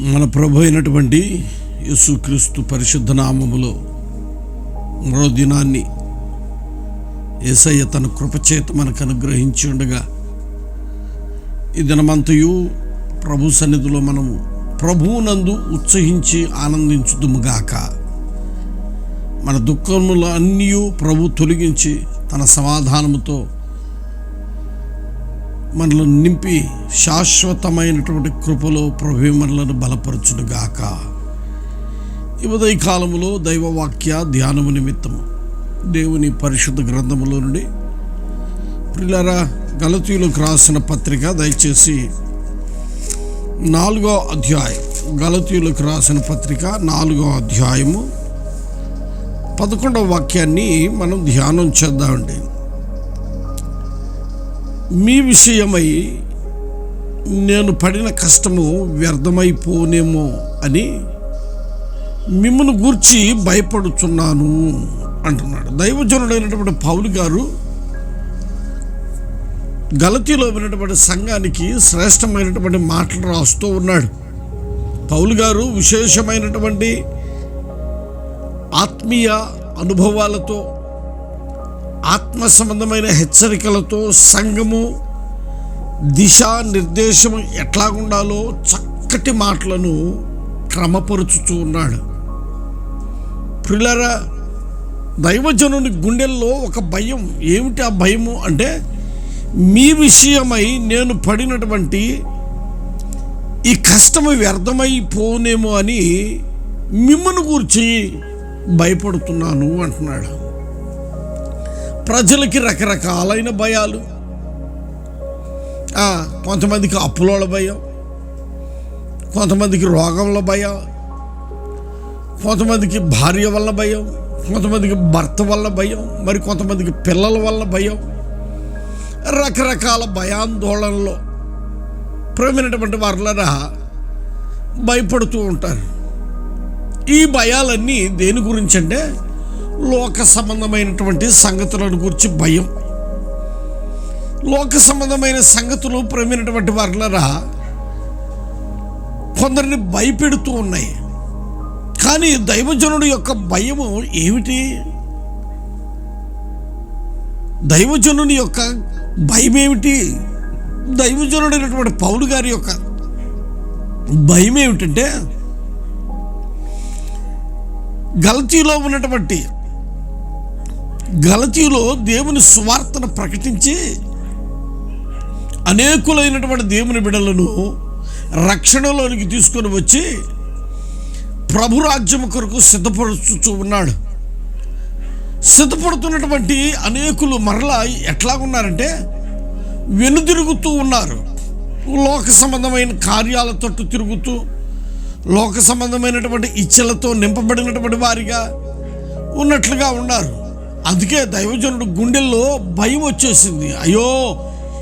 మన ప్రభు అయినటువంటి యేసుక్రీస్తు పరిశుద్ధ నామములో మరో దినాన్ని ఏసయ్య తన కృపచేత మనకు అనుగ్రహించి ఉండగా ఈ దినమంతయు ప్రభు సన్నిధిలో మనము ప్రభువునందు ఉత్సహించి ఆనందించుదుముగాక. మన దుఃఖములు అన్నీ ప్రభు తొలగించి తన సమాధానముతో మనలను నింపి శాశ్వతమైనటువంటి కృపలో ప్రభు మనలను బలపరచునుగాక. ఈ ఉదయ కాలములో దైవవాక్య ధ్యానము నిమిత్తము. దేవుని పరిశుద్ధ గ్రంథములో నుండి పిల్లరా గలతీయులకు రాసిన పత్రిక దయచేసి నాలుగో అధ్యాయం గలతీయులకు రాసిన పత్రిక నాలుగో అధ్యాయము పదకొండవ వాక్యాన్ని మనం ధ్యానం చేద్దామండి. మీ విషయమై నేను పడిన కష్టము వ్యర్థమైపోనేమో అని మిమ్మల్ని గూర్చి భయపడుచున్నాను అంటున్నాడు. దైవజనుడైనటువంటి పౌలు గారు గలతీలో ఉన్నటువంటి సంఘానికి శ్రేష్టమైనటువంటి మాటలు రాస్తూ ఉన్నాడు. పౌలు గారు విశేషమైనటువంటి ఆత్మీయ అనుభవాలతో ఆత్మ సంబంధమైన హెచ్చరికలతో సంఘము దిశా నిర్దేశం ఎట్లాగుండాలో చక్కటి మాటలను క్రమపరుచుతూ ఉన్నాడు. ప్రిలర దైవజనుని గుండెల్లో ఒక భయం ఏమిటి ఆ భయము అంటే మీ విషయమై నేను పడినటువంటి ఈ కష్టము వ్యర్థమైపోనేమో అని మిమ్మల్ని గురించి భయపడుతున్నాను అంటున్నాడు. ప్రజలకి రకరకాలైన భయాలు. కొంతమందికి అప్పులోళ్ళ భయం కొంతమందికి రోగంలో భయం కొంతమందికి భార్య వల్ల భయం కొంతమందికి భర్త వల్ల భయం మరి కొంతమందికి పిల్లల వల్ల భయం. రకరకాల భయాందోళనలో ప్రేమైనటువంటి వారులరా భయపడుతూ ఉంటారు. ఈ భయాలన్నీ దేని గురించి అంటే లోక సంబంధమైనటువంటి సంగతులను గురించి భయం. లోక సంబంధమైన సంగతులు ప్రేమైనటువంటి వారులరా కొందరిని భయపెడుతూ ఉన్నాయి. కానీ దైవజనుడు యొక్క భయము ఏమిటి? దైవజనుని యొక్క భయం ఏమిటి దైవజనుడైనటువంటి పౌలు గారి యొక్క భయం ఏమిటంటే గలతీలో ఉన్నటువంటి గలతీలో దేవుని స్వార్థను ప్రకటించి అనేకులైనటువంటి దేవుని బిడలను రక్షణలోనికి తీసుకొని వచ్చి ప్రభు రాజ్యం కొరకు సిద్ధపడుచు ఉన్నాడు. సిద్ధపడుతున్నటువంటి అనేకులు మరలా ఎట్లా ఉన్నారంటే వెనుదిరుగుతూ ఉన్నారు. లోక సంబంధమైన కార్యాల తట్టు తిరుగుతూ లోక సంబంధమైనటువంటి ఇచ్చలతో నింపబడినటువంటి వారిగా ఉన్నట్లుగా ఉన్నారు. అందుకే దైవజనుడు గుండెల్లో భయం వచ్చేసింది. అయ్యో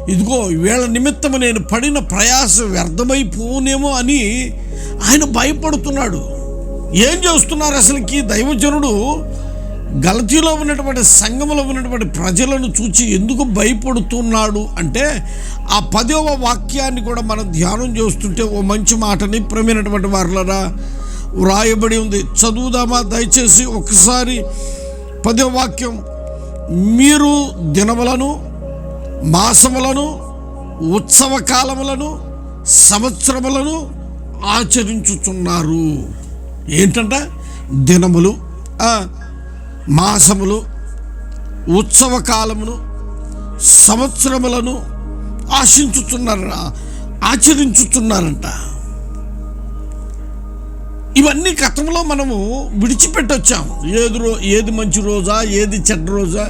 ఇదిగో వీళ్ళ నిమిత్తము నేను పడిన ప్రయాస వ్యర్థమైపోనేమో అని ఆయన భయపడుతున్నాడు. ఏం చేస్తున్నారు అసలుకి? దైవజనుడు గలతీలో ఉన్నటువంటి సంఘంలో ఉన్నటువంటి ప్రజలను చూచి ఎందుకు భయపడుతున్నాడు అంటే ఆ పదవ వాక్యాన్ని కూడా మనం ధ్యానం చేస్తుంటే ఓ మంచి మాటని ప్రేమైనటువంటి వారులరా వ్రాయబడి ఉంది. చదువుదామా? దయచేసి ఒకసారి పదో వాక్యం మీరు దినములను మాసములను ఉత్సవ కాలములను సంవత్సరములను ఆచరించుచున్నారు. ఏంటంట? దినములు మాసములు ఉత్సవ కాలమును సంవత్సరములను ఆశించుతున్నారా ఆచరించుతున్నారంట ఇవన్నీ గతంలో మనము విడిచిపెట్టొచ్చాము. ఏది రో ఏది మంచి రోజా ఏది చెడ్డ రోజా?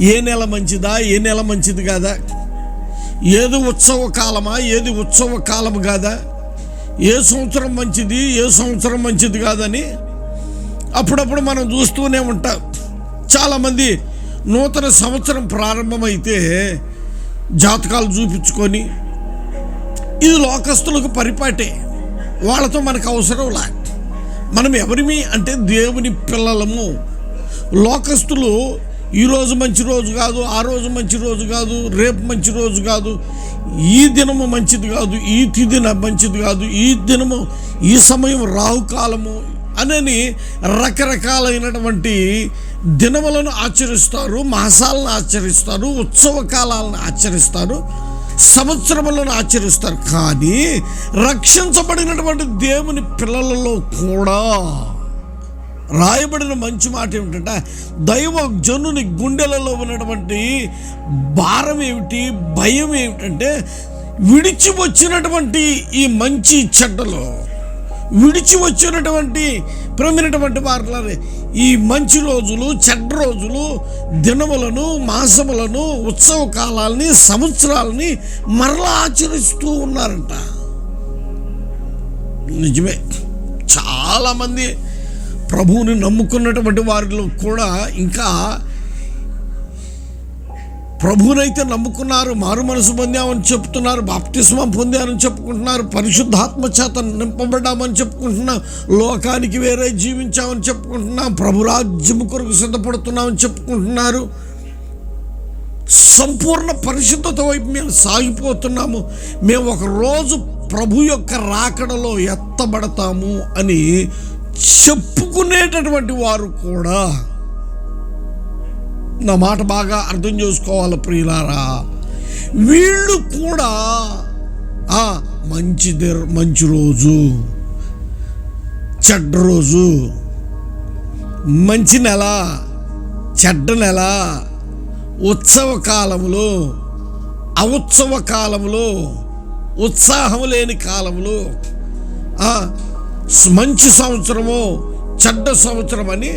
ఏ నెల మంచిదా ఏ నెల మంచిది కాదా? ఏది ఉత్సవ కాలమా ఏది ఉత్సవ కాలం కాదా? ఏ సంవత్సరం మంచిది ఏ సంవత్సరం మంచిది కాదని అప్పుడప్పుడు మనం చూస్తూనే ఉంటాం. చాలామంది నూతన సంవత్సరం ప్రారంభమైతే జాతకాలు చూపించుకొని ఇది లోకస్తులకు పరిపాటే. వాళ్ళతో మనకు అవసరం లే. మనం ఎవరిమి అంటే దేవుని పిల్లలము. లోకస్తులు ఈరోజు మంచి రోజు కాదు ఆ రోజు మంచి రోజు కాదు రేపు మంచి రోజు కాదు ఈ దినము మంచిది కాదు ఈ తిథిన మంచిది కాదు ఈ దినము ఈ సమయం రాహుకాలము అనని రకరకాలైనటువంటి దినములను ఆచరిస్తారు మాసాలను ఆచరిస్తారు ఉత్సవ కాలాలను ఆచరిస్తారు. సంవత్సరములను ఆచరిస్తారు. కానీ రక్షించబడినటువంటి దేవుని పిల్లలలో కూడా రాయబడిన మంచి మాట ఏమిటంటే దైవ జనుని గుండెలలో ఉన్నటువంటి భారం ఏమిటి భయం ఏమిటంటే విడిచి వచ్చినటువంటి ఈ మంచి చెడ్డలో. విడిచి వచ్చినటువంటి ప్రమినటువంటి వారిని ఈ మంచి రోజులు చెడ్డ రోజులు దినములను మాసములను ఉత్సవ కాలాలని సంవత్సరాలని మరలా ఆచరిస్తూ ఉన్నారంట. నిజమే. చాలామంది ప్రభువుని నమ్ముకున్నటువంటి వారిలో కూడా ఇంకా ప్రభువునైతే నమ్ముకున్నారు మారు మనసు పొందామని చెప్తున్నారు బాప్తిస్మం పొందామని చెప్పుకుంటున్నారు పరిశుద్ధాత్మ చేత నింపబడ్డామని చెప్పుకుంటున్నాం లోకానికి వేరే జీవించామని చెప్పుకుంటున్నాం ప్రభు రాజ్యము కొరకు సిద్ధపడుతున్నామని చెప్పుకుంటున్నారు. సంపూర్ణ పరిశుద్ధత వైపు మేము సాగిపోతున్నాము. మేము ఒకరోజు ప్రభు యొక్క రాకడలో ఎత్తబడతాము అని చెప్పుకునేటటువంటి వారు కూడా నా మాట బాగా అర్థం చేసుకోవాలి ప్రియులారా. వీళ్ళు కూడా ఆ మంచి మంచి రోజు చెడ్డ రోజు మంచి నెల చెడ్డ నెల ఉత్సవ కాలంలో అవుత్సవ కాలంలో ఉత్సాహం లేని కాలంలో మంచి సంవత్సరము చెడ్డ సంవత్సరం అని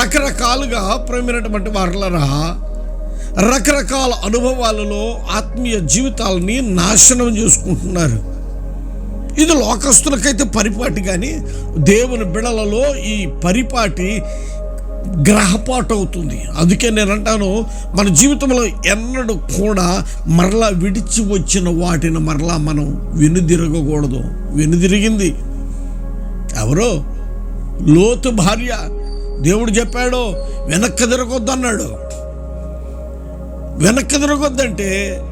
రకరకాలుగా ప్రేమైనటువంటి వారులరా రకరకాల అనుభవాలలో ఆత్మీయ జీవితాలని నాశనం చేసుకుంటున్నారు. ఇది లోకస్తులకైతే పరిపాటి కానీ దేవుని బిడలలో ఈ పరిపాటి గ్రహపాటు అవుతుంది. అందుకే నేను అంటాను మన జీవితంలో ఎన్నడూ కూడా మరలా విడిచి వచ్చిన వాటిని మరలా మనం వెనుదిరగకూడదు. వెనుదిరిగింది. ఎవరో లోతు భార్య. దేవుడు చెప్పాడు వెనక్కి తిరగొద్దు అన్నాడు వెనక్కి తిరగొద్దంటే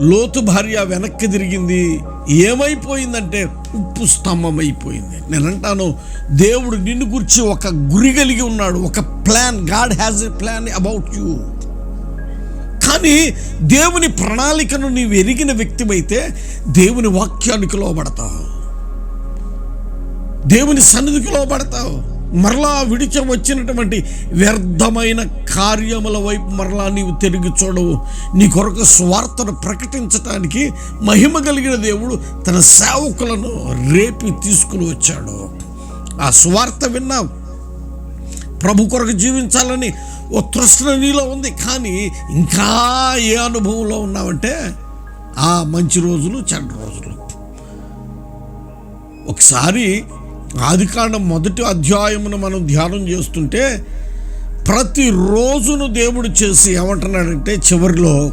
లోతు భార్య వెనక్కి తిరిగింది. ఏమైపోయిందంటే ఉప్పు స్తంభం అయిపోయింది నేను అంటాను దేవుడు నిన్ను గురించి ఒక గురి కలిగి ఉన్నాడు. ఒక plan God has a plan about you. కానీ దేవుని ప్రణాళికను నీవు ఎరిగిన వ్యక్తివైతే దేవుని వాక్యానికి లోబడతావు. దేవుని సన్నిధికి లోపడతావు మరలా విడిచ వచ్చినటువంటి వ్యర్థమైన కార్యముల వైపు మరలా నీవు తిరిగి చూడవు. నీ కొరకు స్వార్థను ప్రకటించటానికి మహిమ కలిగిన దేవుడు తన సేవకులను రేపి తీసుకుని వచ్చాడు. ఆ స్వార్థ విన్నావు ప్రభు కొరకు జీవించాలని ఓ తృష్ణ నీలో ఉంది. కానీ ఇంకా ఏ అనుభవంలో ఉన్నావంటే ఆ మంచి రోజులు చెడ్డ రోజులు. ఒకసారి ఆదికాండం మొదటి అధ్యాయమును మనం ధ్యానం చేస్తుంటే ప్రతి రోజును దేవుడు చేసి ఏమంటున్నాడంటే చివరిలో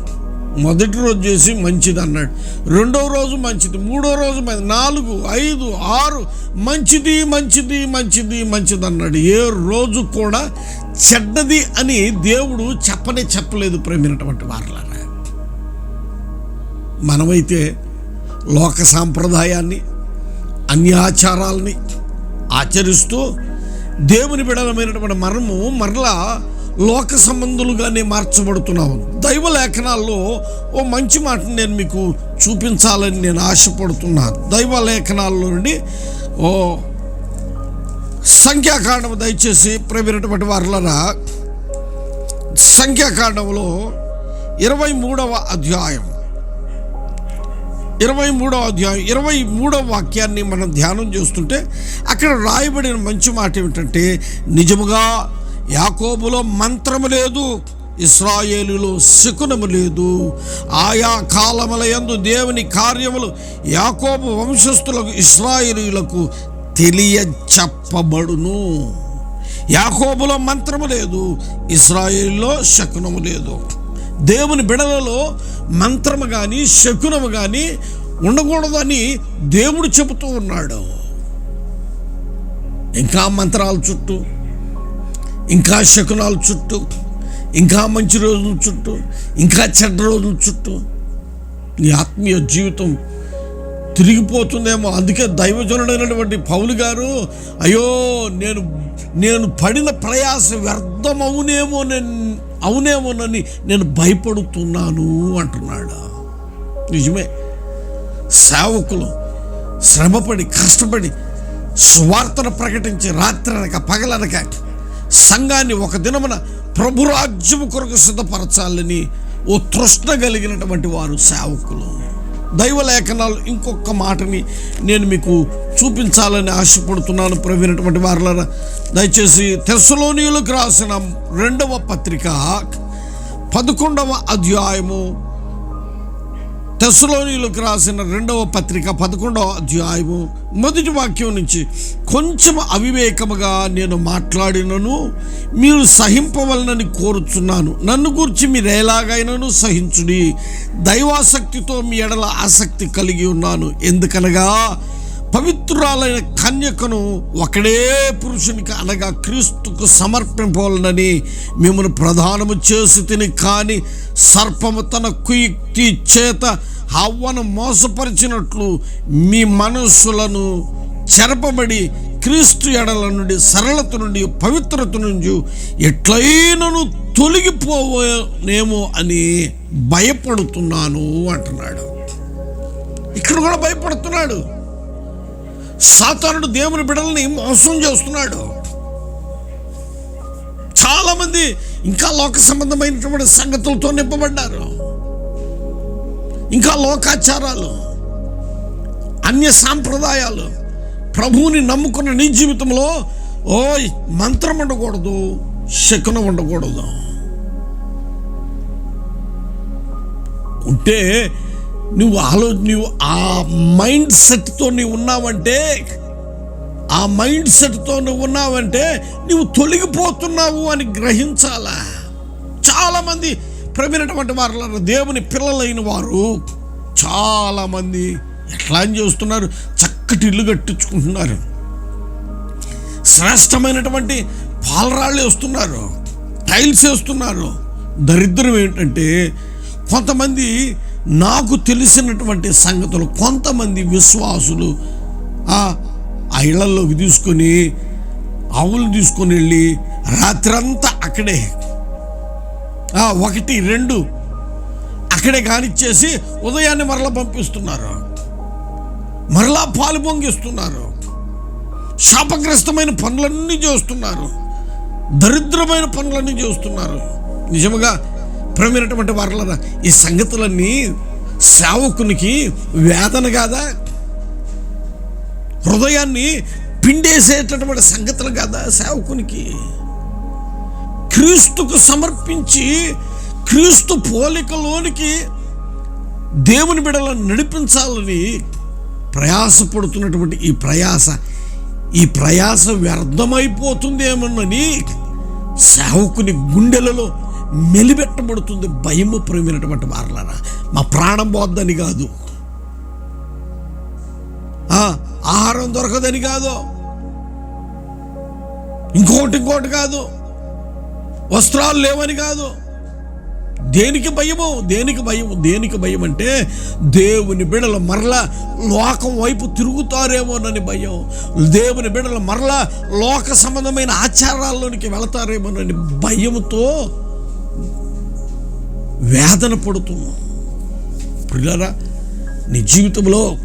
మొదటి రోజు చేసి మంచిది అన్నాడు. రెండో రోజు మంచిది మూడో రోజు మంచి నాలుగు ఐదు ఆరు మంచిది మంచిది మంచిది మంచిది అన్నాడు. ఏ రోజు కూడా చెడ్డది అని దేవుడు చెప్పనే చెప్పలేదు ప్రేమినటువంటి వారులారా. మనమైతే లోక సాంప్రదాయాన్ని అన్యాచారాలని ఆచరిస్తూ దేవుని బిడలమైనటువంటి మనము మరలా లోక సంబంధులుగానే మార్చబడుతున్నాము దైవ లేఖనాల్లో ఓ మంచి మాటను నేను మీకు చూపించాలని నేను ఆశపడుతున్నాను దైవ లేఖనాల్లో నుండి ఓ సంఖ్యాకాండం దయచేసి ప్రవీణటువంటి వారులరా సంఖ్యాకాండంలో ఇరవై మూడవ అధ్యాయం ఇరవై మూడవ అధ్యాయం ఇరవై మూడవ వాక్యాన్ని మనం ధ్యానం చేస్తుంటే అక్కడ రాయబడిన మంచి మాట ఏమిటంటే నిజముగా యాకోబులో మంత్రము లేదు ఇస్రాయేలులో శకునము లేదు. ఆయా కాలముల యందు దేవుని కార్యములు యాకోబు వంశస్థులకు ఇస్రాయేలీలకు తెలియ చెప్పబడును యాకోబులో మంత్రము లేదు ఇస్రాయేల్లో శకునము లేదు. దేవుని బిడలలో మంత్రము కానీ శకునము కానీ ఉండకూడదని దేవుడు చెబుతూ ఉన్నాడు. ఇంకా మంత్రాల చుట్టూ ఇంకా శకునాల చుట్టూ ఇంకా మంచి రోజుల చుట్టూ ఇంకా చెడ్డ రోజుల చుట్టూ నీ ఆత్మీయ జీవితం తిరిగిపోతుందేమో. అందుకే దైవజనుడైనటువంటి పౌలు గారు అయ్యో నేను నేను పడిన ప్రయాస వ్యర్థమవునేమో నేను అవునేమోనని నేను భయపడుతున్నాను అంటున్నాడు. నిజమే. సేవకులు శ్రమపడి కష్టపడి స్వార్థను ప్రకటించి రాత్రనక పగలనక సంఘాన్ని ఒక దినమున ప్రభురాజ్యము కొరకు సిద్ధపరచాలని ఓ తృష్ణ కలిగినటువంటి వారు సేవకులు. దైవ లేఖనాలు ఇంకొక మాటని నేను మీకు చూపించాలని ఆశపడుతున్నాను ప్రవీణటువంటి వారులరా. దయచేసి తెస్సలోనియులకు రాసిన రెండవ పత్రిక పదకొండవ అధ్యాయము టెస్లోనీలకు రాసిన రెండవ పత్రిక పదకొండవ అధ్యాయము మొదటి వాక్యం నుంచి కొంచెం అవివేకముగా నేను మాట్లాడినను మీరు సహింపవలనని కోరుచున్నాను. నన్ను గురించి మీరు ఎలాగైనాను సహించుడి. దైవాసక్తితో మీ ఎడల ఆసక్తి కలిగి ఉన్నాను. ఎందుకనగా పవిత్రురాలైన కన్యకను ఒకడే పురుషునికి అనగా క్రీస్తుకు సమర్పింపవాలనని మిమ్మల్ని ప్రధానము చేసి తిని కానీ సర్పము తన కుయుక్తి చేత హవ్వను మోసపరిచినట్లు మీ మనస్సులను చెరపబడి క్రీస్తు ఎడల నుండి సరళత నుండి పవిత్రత నుండి ఎట్లయినను తొలగిపోనేమో అని భయపడుతున్నాను అంటున్నాడు. ఇక్కడ కూడా భయపడుతున్నాడు. సాతానుడు దేవుని బిడల్ని మోసం చేస్తున్నాడు. చాలామంది ఇంకా లోక సంబంధమైనటువంటి సంగతులతో నింపబడ్డారు. ఇంకా లోకాచారాలు అన్య సాంప్రదాయాలు ప్రభువుని నమ్ముకున్న నీ జీవితంలో ఓ మంత్రం ఉండకూడదు శకునం ఉండకూడదు. ఉంటే నువ్వు ఆలో నువ్వు ఆ మైండ్ సెట్తో నీవు ఉన్నావంటే ఆ మైండ్ సెట్తో నువ్వు ఉన్నావంటే నువ్వు తొలగిపోతున్నావు అని గ్రహించాలా? చాలామంది ప్రమినటువంటి వారు దేవుని పిల్లలైన వారు చాలామంది ఎట్లా అని చేస్తున్నారు? చక్కటి ఇల్లు కట్టించుకుంటున్నారు. శ్రేష్టమైనటువంటి పాలరాళ్ళు వేస్తున్నారు టైల్స్ వేస్తున్నారు. దరిద్రం ఏంటంటే కొంతమంది నాకు తెలిసినటువంటి సంగతులు కొంతమంది విశ్వాసులు ఆ ఇళ్ళలోకి తీసుకొని ఆవులు తీసుకొని వెళ్ళి రాత్రంతా అక్కడే ఒకటి రెండు అక్కడే కానిచ్చేసి ఉదయాన్నే మరలా పంపిస్తున్నారు. మరలా పాలు పొంగిస్తున్నారు. శాపగ్రస్తమైన పనులన్నీ చేస్తున్నారు. దరిద్రమైన పనులన్నీ చేస్తున్నారు. నిజముగా ప్రమైనటువంటి వారలరా ఈ సంగతులన్నీ సేవకునికి వేదన కాదా? హృదయాన్ని పిండేసేటటువంటి సంగతులు కాదా సేవకునికి? క్రీస్తుకు సమర్పించి క్రీస్తు పోలికలోనికి దేవుని బిడల నడిపించాలని ప్రయాసపడుతున్నటువంటి ఈ ప్రయాస ఈ ప్రయాస వ్యర్థమైపోతుందేమోనని సేవకుని గుండెలలో మెలిబెట్టబడుతుంది భయము ప్రేమైనటువంటి వారలారా. మా ప్రాణం పోద్దని కాదు. ఆహారం దొరకదని కాదు. ఇంకోటి ఇంకోటి కాదు. వస్త్రాలు లేవని కాదు. దేనికి భయము? దేనికి భయము? దేనికి భయం అంటే దేవుని బిడలు మరలా లోకం వైపు తిరుగుతారేమోనని భయం. దేవుని బిడలు మరలా లోక సంబంధమైన ఆచారాల్లోనికి వెళతారేమోనని భయముతో వేదన పడుతున్నాం. పిల్లరా నీ జీవితంలో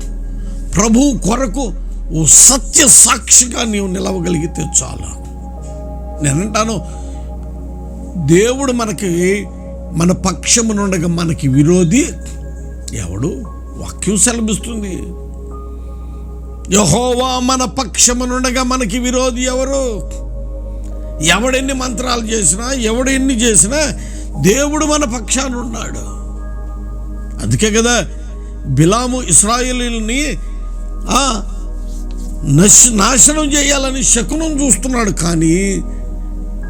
ప్రభు కొరకు ఓ సత్య సాక్షిగా నీవు నిలవగలిగితే చాలు. నేనంటాను దేవుడు మనకి మన పక్షమునుండగా మనకి విరోధి. ఎవడు? వాక్యం సెలభిస్తుంది యహోవా మన పక్షమునుండగా మనకి విరోధి ఎవరు? ఎవడెన్ని మంత్రాలు చేసినా ఎవడెన్ని చేసినా దేవుడు మన పక్షాన ఉన్నాడు. అందుకే కదా బిలాము ఇస్రాయేలీల్ని నశ నాశనం చేయాలని శకునం చూస్తున్నాడు. కానీ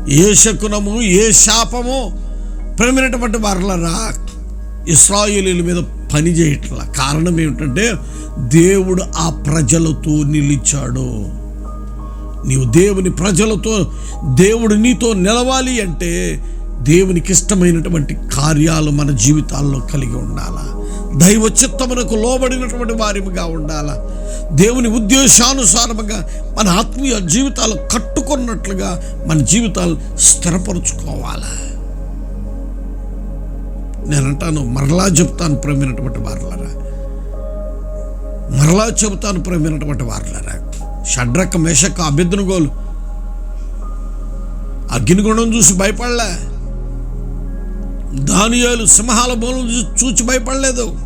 ఏ శకునము ఏ శాపము ప్రేమైనటువంటి వారలరా ఇస్రాయేలీల మీద పని చేయట్లా. కారణం ఏమిటంటే దేవుడు ఆ ప్రజలతో నిలిచాడు. నీవు దేవుని ప్రజలతో దేవుడు నీతో నిలవాలి అంటే దేవునికి ఇష్టమైనటువంటి కార్యాలు మన జీవితాల్లో కలిగి ఉండాలా? దైవ చిత్తమునకు లోబడినటువంటి వారిగా ఉండాలా? దేవుని ఉద్దేశానుసారముగా మన ఆత్మీయ జీవితాలు కట్టుకున్నట్లుగా మన జీవితాలు స్థిరపరుచుకోవాలా? నేనంటాను మరలా చెప్తాను ప్రేమైనటువంటి వారులరా. మరలా చెబుతాను ప్రేమైనటువంటి వారులరా. షడ్రక మేషక అభ్యర్థనగోలు అగ్నిగుణం చూసి భయపడలే? దానియాలు సింహాల బోలను చూచి భయపడలేదు.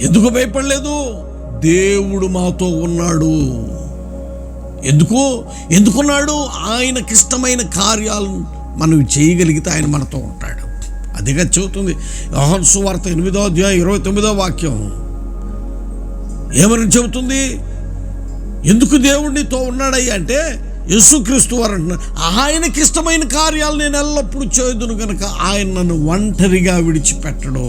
ఎందుకు భయపడలేదు? దేవుడు మాతో ఉన్నాడు. ఎందుకు? ఎందుకున్నాడు? ఆయనకిష్టమైన కార్యాలను మనం చేయగలిగితే ఆయన మనతో ఉంటాడు. అదిగా చెబుతుంది యోహాను సువార్త ఎనిమిదో అధ్యాయం ఇరవై తొమ్మిదో వాక్యం. ఏమని చెబుతుంది? ఎందుకు దేవుడు నీతో ఉన్నాడయ్యా అంటే యేసుక్రీస్తు వారు అంటున్నారు ఆయనకి ఇష్టమైన కార్యాలు నేను ఎల్లప్పుడూ చేదును కనుక ఆయన నన్ను ఒంటరిగా విడిచిపెట్టడు.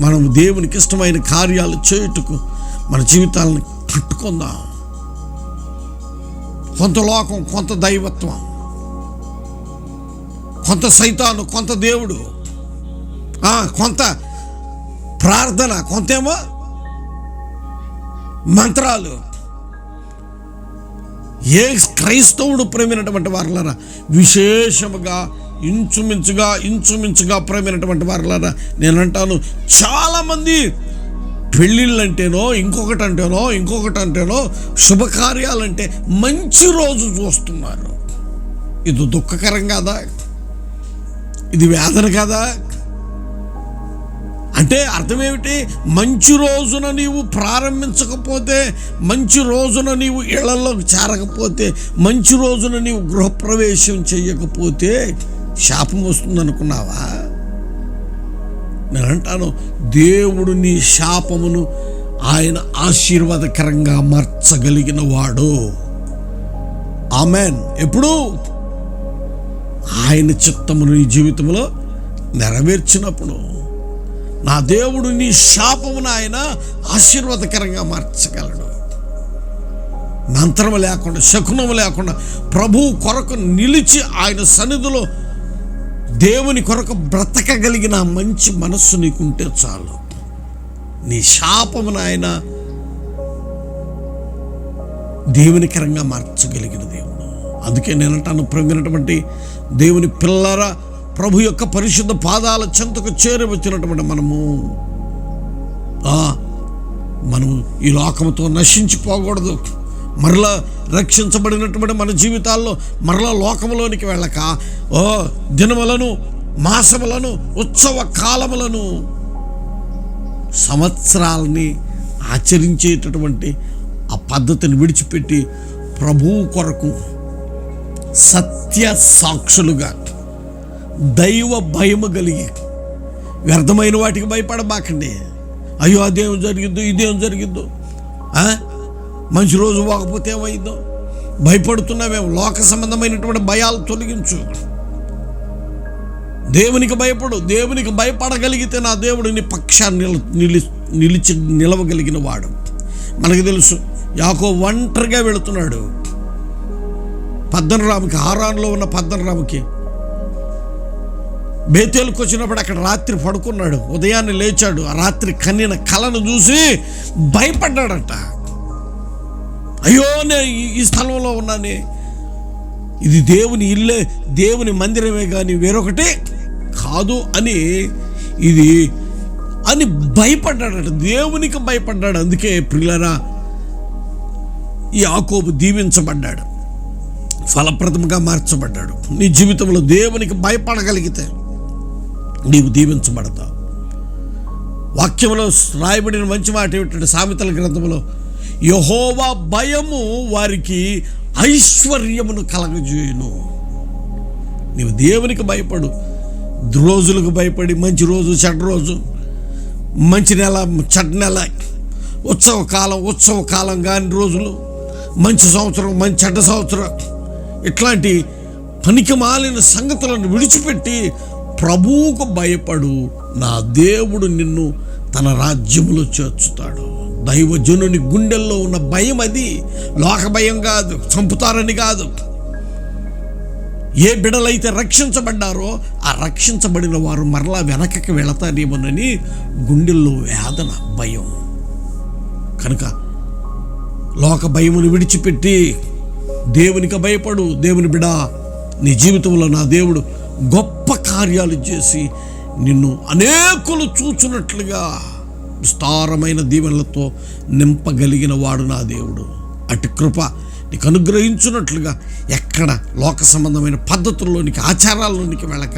మనం దేవునికి ఇష్టమైన కార్యాలు చేయుటకు మన జీవితాలను కట్టుకుందాం. కొంత లోకం కొంత దైవత్వం కొంత సైతాను కొంత దేవుడు కొంత ప్రార్థన కొంతేమో మంత్రాలు ఏ క్రైస్తవుడు ప్రేమైనటువంటి వారులారా విశేషముగా ఇంచుమించుగా ఇంచుమించుగా ప్రేమైనటువంటి వారులారా నేను అంటాను చాలామంది పెళ్ళిళ్ళంటేనో ఇంకొకటి అంటేనో ఇంకొకటి అంటేనో శుభకార్యాలంటే మంచి రోజు చూస్తున్నారు. ఇది దుఃఖకరం కాదా? ఇది వేదన కాదా? అంటే అర్థం ఏమిటి మంచి రోజున నీవు ప్రారంభించకపోతే మంచి రోజున నీవు ఇళ్ళలోకి చేరకపోతే మంచి రోజున నీవు గృహప్రవేశం చేయకపోతే శాపం వస్తుంది అనుకున్నావా నేను అంటాను దేవుడు నీ శాపమును ఆయన ఆశీర్వాదకరంగా మార్చగలిగిన వాడు ఆమెన్. ఎప్పుడు? ఆయన చిత్తమును నీ జీవితంలో నెరవేర్చినప్పుడు. నా దేవుడు నీ శాపమును ఆయన ఆశీర్వాదకరంగా మార్చగలడు. మంత్రము లేకుండా శకునము లేకుండా ప్రభువు కొరకు నిలిచి ఆయన సన్నిధిలో దేవుని కొరకు బ్రతకగలిగిన మంచి మనస్సు నీకుంటే చాలు. నీ శాపమును ఆయన దేవునికరంగా మార్చగలిగిన దేవుడు. అందుకే నేనంటాను ప్రమినటువంటి దేవుని పిల్లర ప్రభు యొక్క పరిశుద్ధ పాదాల చెంతకు చేరవచ్చినటువంటి మనము మనం ఈ లోకముతో నశించిపోకూడదు. మరలా రక్షించబడినటువంటి మన జీవితాల్లో మరలా లోకములోనికి వెళ్ళక ఓ దినములను మాసములను ఉత్సవ కాలములను సంవత్సరాలని ఆచరించేటటువంటి ఆ పద్ధతిని విడిచిపెట్టి ప్రభువు కొరకు సత్య సాక్షులుగా దైవ భయము కలిగి. వ్యర్థమైన వాటికి భయపడబాకండి. అయ్యో అదేం జరిగిద్దో ఇదేం జరిగిద్దో. మంచి రోజు పోకపోతే ఏమైందో? భయపడుతున్నామేమో లోక సంబంధమైనటువంటి భయాలు తొలగించు. దేవునికి భయపడు. దేవునికి భయపడగలిగితే నా దేవుడిని పక్షాన్ని నిల నిలి నిలిచి నిలవగలిగిన వాడు. మనకు తెలుసు యాకో ఒంటరిగా వెళుతున్నాడు. పద్దనరాముకి హారాన్లో ఉన్న పద్దనరాముకి బేతేలకు వచ్చినప్పుడు అక్కడ రాత్రి పడుకున్నాడు. ఉదయాన్నే లేచాడు. ఆ రాత్రి కన్నిన కలను చూసి భయపడ్డాడట. అయ్యో నేను ఈ- ఈ స్థలంలో ఉన్నానే. ఇది దేవుని ఇల్లే దేవుని మందిరమే కానీ వేరొకటి కాదు అని ఇది అని భయపడ్డాడట. దేవునికి భయపడ్డాడు. అందుకే ప్రిల్లరా ఈ ఆకోబు దీవించబడ్డాడు. ఫలప్రదముగా మార్చబడ్డాడు. నీ జీవితంలో దేవునికి భయపడగలిగితే నీవు దీవించబడతావు. వాక్యంలో రాయబడిన మంచి మాట ఏమిటంటే సామెతల గ్రంథంలో యహోవా భయము వారికి ఐశ్వర్యమును కలగజేయును. నీవు దేవునికి భయపడు రోజులకు భయపడి మంచి రోజు చెడ్డ రోజు మంచి నెల చెడ్డ నెల ఉత్సవ కాలం ఉత్సవ కాలం కాని రోజులు మంచి సంవత్సరం మంచి చెడ్డ సంవత్సరం ఇట్లాంటి పనికి మాలిన సంగతులను విడిచిపెట్టి ప్రభువుకు భయపడు నా దేవుడు నిన్ను తన రాజ్యములో చేర్చుతాడు. దైవజనుని గుండెల్లో ఉన్న భయం అది. లోక భయం కాదు చంపుతారని కాదు. ఏ బిడలైతే రక్షించబడ్డారో ఆ రక్షించబడిన వారు మరలా వెనకకి వెళతారేమోనని గుండెల్లో వేదన భయం. కనుక లోక భయమును విడిచిపెట్టి దేవునికి భయపడు. దేవుని బిడా నీ జీవితంలో నా దేవుడు గొప్ప కార్యాలు చేసి నిన్ను అనేకులు చూచున్నట్లుగా విస్తారమైన దీవెనలతో నింపగలిగిన వాడు నా దేవుడు. అటు కృప నీకు అనుగ్రహించున్నట్లుగా ఎక్కడ లోక సంబంధమైన పద్ధతుల్లోనికి ఆచారాల్లోనికి వెళ్ళక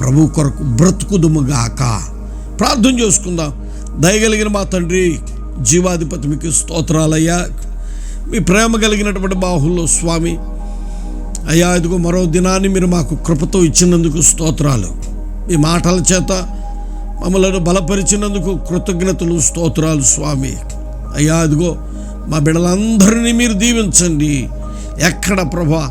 ప్రభు కొరకు బ్రతుకుదుముగాక. ప్రార్థన చేసుకుందాం. దయగలిగిన మా తండ్రి జీవాధిపతి మీకు స్తోత్రాలయ్యా. మీ ప్రేమ కలిగినటువంటి బాహుల్లో స్వామి అయ్యా ఇదిగో మరో దినాన్ని మీరు మాకు కృపతో ఇచ్చినందుకు స్తోత్రాలు. మీ మాటల చేత మమ్మల్ని బలపరిచినందుకు కృతజ్ఞతలు స్తోత్రాలు స్వామి. అయ్యా ఇదిగో మా బిడ్డలందరినీ మీరు దీవించండి. ఎక్కడ ప్రభా?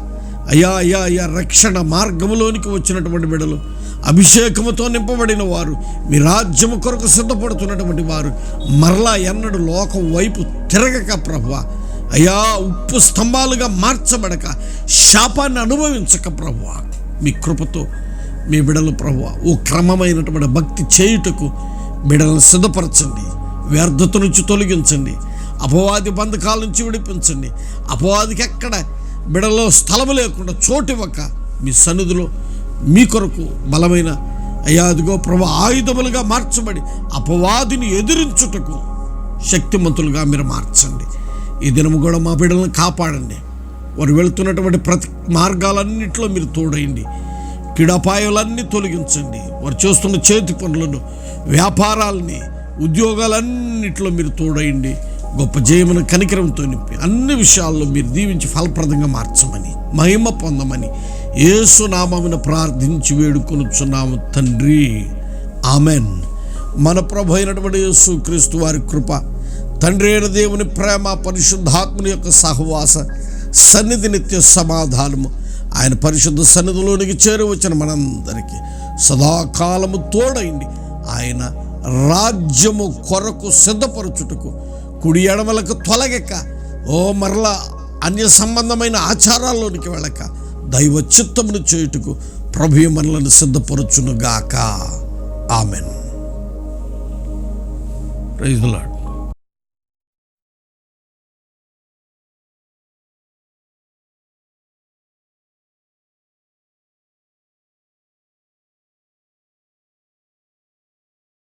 అయ్యా అయ్యా అయ్యా రక్షణ మార్గములోనికి వచ్చినటువంటి బిడలు అభిషేకముతో నింపబడిన వారు మీ రాజ్యము కొరకు సిద్ధపడుతున్నటువంటి వారు మరలా ఎన్నడు లోకం వైపు తిరగక ప్రభా. అయ్యా ఉప్పు స్తంభాలుగా మార్చబడక శాపాన్ని అనుభవించక ప్రభు మీ కృపతో మీ బిడలు ప్రభు ఓ క్రమమైనటువంటి భక్తి చేయుటకు బిడలను సిద్ధపరచండి. వ్యర్థత నుంచి తొలగించండి. అపవాది బంధకాల నుంచి విడిపించండి. అపవాదికి ఎక్కడ బిడలో స్థలము లేకుండా చోటివ్వక మీ సన్నిధిలో మీ కొరకు బలమైన అయ్యాదిగో ప్రభు ఆయుధములుగా మార్చబడి అపవాదిని ఎదిరించుటకు శక్తిమంతులుగా మీరు మార్చండి. ఈ దినము కూడా మా బిడ్డలను కాపాడండి. వారు వెళుతున్నటువంటి ప్రతి మార్గాలన్నింటిలో మీరు తోడయండి. కిడపాయాలన్నీ తొలగించండి. వారు చేస్తున్న చేతి పనులను వ్యాపారాలని ఉద్యోగాలన్నింటిలో మీరు తోడయండి. గొప్ప జయమును కనికరంతో నింపి అన్ని విషయాల్లో మీరు దీవించి ఫలప్రదంగా మార్చమని మహిమ పొందమని ఏసునామమున ప్రార్థించి వేడుకొనుచున్నాము తండ్రి. ఆమెన్. మన ప్రభు అయినటువంటి యేసు క్రీస్తు వారి కృప తండ్రి అయిన దేవుని ప్రేమ పరిశుద్ధాత్ముని యొక్క సహవాస సన్నిధి నిత్య సమాధానము. ఆయన పరిశుద్ధ సన్నిధిలోనికి చేరవచ్చిన మనందరికీ సదాకాలము తోడైంది ఆయన రాజ్యము కొరకు సిద్ధపరచుటకు కుడి ఎడమలకు తొలగక ఓ మరలా అన్య సంబంధమైన ఆచారాల్లోనికి వెళ్ళక దైవ చిత్తమును చేయుటకు ప్రభు మనలను సిద్ధపరచునుగాక. ఆమెన్. Praise lord